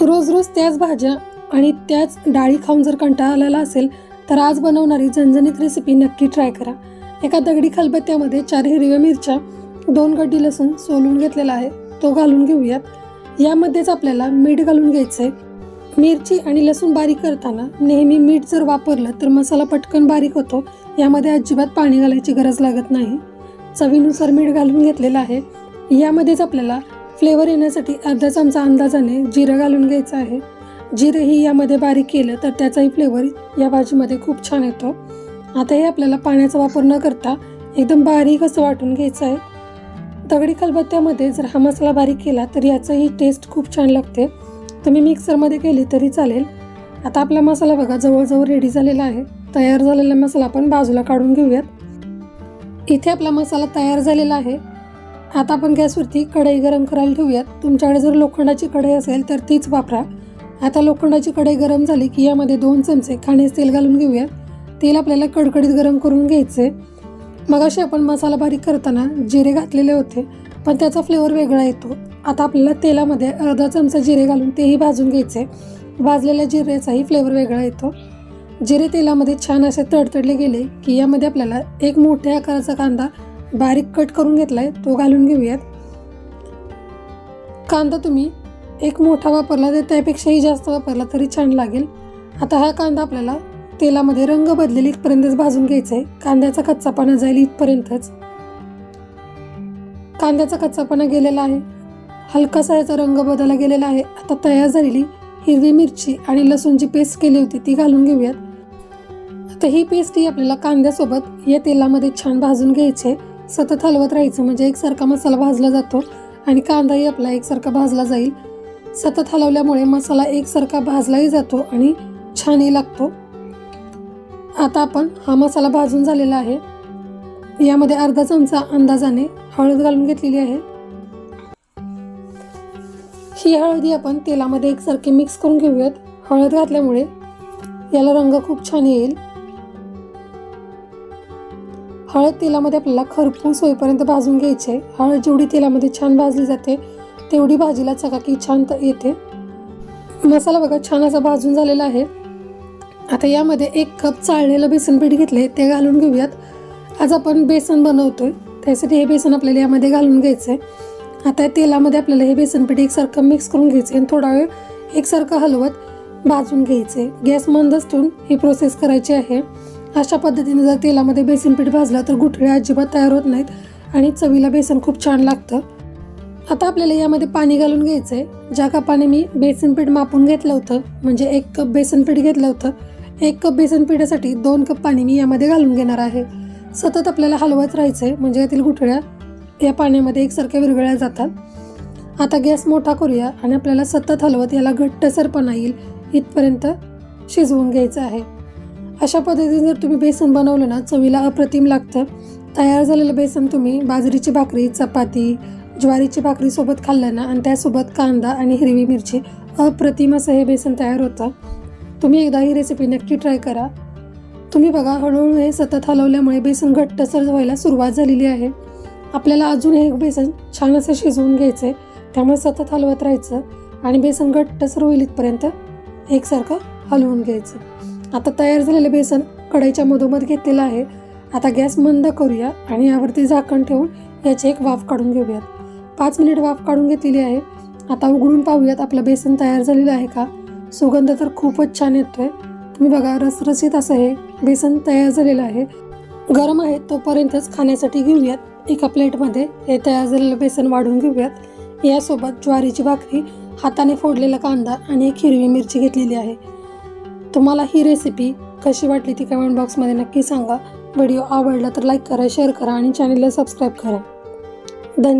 रोज रोज त्याच भाज्या आणि त्याच डाळी खाऊन जर कंटाळा आलेला असेल तर आज बनवणारी झणझणीत रेसिपी नक्की ट्राय करा. एका दगडी खलबत्त्यामध्ये चार हिरव्या मिरच्या दोन गड्डी लसूण सोलून घेतलेला आहे तो घालून घेऊयात. यामध्येच आपल्याला मीठ घालून घ्यायचं आहे मिरची आणि लसूण बारीक करताना नेहमी मीठ जर वापरलं तर मसाला पटकन बारीक होतो यामध्ये अजिबात पाणी घालायची गरज लागत नाही. चवीनुसार मीठ घालून घेतलेलं आहे. यामध्येच आपल्याला फ्लेवर येण्यासाठी अर्धा चमचा अंदाजाने जिरं घालून घ्यायचं आहे. जिरंही यामध्ये बारीक केलं तर त्याचाही फ्लेवर या भाजीमध्ये खूप छान येतो. आता हे आपल्याला पाण्याचा वापर न करता एकदम बारीक असं वाटून घ्यायचं आहे. दगडी खलबत्त्यामध्ये जर हा मसाला बारीक केला तर याचंही टेस्ट खूप छान लागते. तुम्ही मिक्सरमध्ये केली तरी चालेल. आता आपला मसाला बघा जवळजवळ रेडी झालेला आहे. तयार झालेला मसाला आपण बाजूला काढून घेऊयात. इथे आपला मसाला तयार झालेला आहे. आता आपण गॅसवरती कढई गरम करायला ठेवूयात. तुमच्याकडे जर लोखंडाची कढई असेल तर तीच वापरा. आता लोखंडाची कढई गरम झाली की यामध्ये दोन चमचे खाण्याचे तेल घालून घेऊयात. तेल आपल्याला कडकडीत गरम करून घ्यायचे मग असे आपण मसाला बारीक करताना जिरे घातलेले होते पण त्याचा फ्लेवर वेगळा येतो. आता आपल्याला तेलामध्ये अर्धा चमचा जिरे घालून तेही भाजून घ्यायचे भाजलेल्या जिऱ्याचाही फ्लेवर वेगळा येतो. जिरे तेलामध्ये छान असे तडतडले गेले की यामध्ये आपल्याला एक मोठ्या आकाराचा कांदा बारीक कट करून घेतला आहे तो घालून घेऊयात. कांदा तुम्ही एक मोठा वापरला तर त्यापेक्षाही जास्त वापरला तरी छान लागेल. आता हा कांदा आपल्याला तेलामध्ये रंग बदलेल इथपर्यंतच भाजून घ्यायचा आहे कांद्याचा कच्चापणा जाईल इथपर्यंतच. कांद्याचा कच्चापणा गेलेला आहे. हलकासा याचा रंग बदलला गेलेला आहे. आता तयार झालेली हिरवी मिरची आणि लसूणची पेस्ट केली होती ती घालून घेऊयात. आता ही पेस्ट ही आपल्याला कांद्यासोबत या तेलामध्ये छान भाजून घ्यायचे सतत हलवत राहायचं. म्हणजे एकसारखा मसाला भाजला जातो आणि कांदाही आपला एकसारखा भाजला जाईल. सतत हलवल्यामुळे मसाला एकसारखा भाजलाही जातो आणि छानही लागतो. आता आपण हा मसाला भाजून झालेला आहे. यामध्ये अर्धा चमचा अंदाजाने हळद घालून घेतलेली आहे. ही हळदी आपण तेलामध्ये एकसारखे मिक्स करून घेऊयात. हळद घातल्यामुळे याला रंग खूप छान येईल. हळद तेलामध्ये आपल्याला खरपूस होईपर्यंत भाजून घ्यायचे. हळद जेवढी तेलामध्ये छान भाजली जाते तेवढी भाजीला चकाकी छान येते. मसाला बघा छान असा भाजून झालेला आहे. आता यामध्ये एक कप चाळलेलं बेसन पीठ घेतले ते घालून घेऊयात. आज आपण बेसन बनवतोय त्यासाठी हे बेसन आपल्याला यामध्ये घालून घ्यायचं आहे आता या तेलामध्ये आपल्याला हे बेसन पीठ एकसारखं मिक्स करून घ्यायचं आहे आणि थोडा वेळ एकसारखं हलवत भाजून घ्यायचे गॅस मंदच ठेवून ही प्रोसेस करायची आहे. अशा पद्धतीने जर तेलामध्ये बेसन पीठ भाजलं तर गुठळ्या अजिबात तयार होत नाहीत आणि चवीला बेसन खूप छान लागतं. आता आपल्याला यामध्ये पाणी घालून घ्यायचं आहे ज्या कपाने मी बेसन पीठ मापून घेतलं होतं म्हणजे एक कप बेसन पीठ घेतलं होतं एक कप बेसन पिठासाठी दोन कप पाणी मी यामध्ये घालून घेणार आहे. सतत आपल्याला हलवत राहायचं आहे म्हणजे यातील गुठळ्या या पाण्यामध्ये एकसारख्या विरघळल्या जातात. आता गॅस मोठा करूया आणि आपल्याला सतत हलवत याला घट्टसरपणा येईल इथपर्यंत शिजवून घ्यायचं आहे. अशा पद्धतीने जर तुम्ही बेसन बनवलं ना चवीला अप्रतिम लागतं. तयार झालेलं बेसन तुम्ही बाजरीची भाकरी चपाती ज्वारीची भाकरी सोबत खाल्लं ना आणि त्यासोबत कांदा आणि हिरवी मिरची अप्रतिम असं हे बेसन तयार होतं. तुम्ही एकदा ही रेसिपी नक्की ट्राय करा. तुम्ही बघा हळूहळू हे सतत हलवल्यामुळे बेसन घट्टसर व्हायला सुरुवात झालेली आहे. आपल्याला अजून हे बेसन छान असं शिजवून घ्यायचं आहे त्यामुळे सतत हलवत राहायचं आणि बेसन घट्टसर होईल इथपर्यंत एकसारखं हलवून घ्यायचं. आता तयार झालेलं बेसन कढईच्या मधोमध घेतलेलं आहे. आता गॅस मंद करूया आणि यावरती झाकण ठेवून याची एक वाफ काढून घेऊयात. पाच मिनिट वाफ काढून घेतलेली आहे. आता उघडून पाहूयात आपलं बेसन तयार झालेलं आहे का? सुगंध तर खूपच छान येतोय. तुम्ही बघा रसरसीत असं हे बेसन तयार झालेलं आहे. गरम आहे तोपर्यंतच खाण्यासाठी घेऊयात. एका प्लेटमध्ये हे तयार झालेलं बेसन वाढून घेऊयात. यासोबत ज्वारीची भाकरी हाताने फोडलेला कांदा आणि एक हिरवी मिरची घेतलेली आहे. तुम्हाला ही रेसिपी कशी वाटली ती कमेंट बॉक्समध्ये नक्की सांगा. व्हिडिओ आवडला तर लाईक करा शेअर करा आणि चॅनलला सबस्क्राईब करा. धन्यवाद.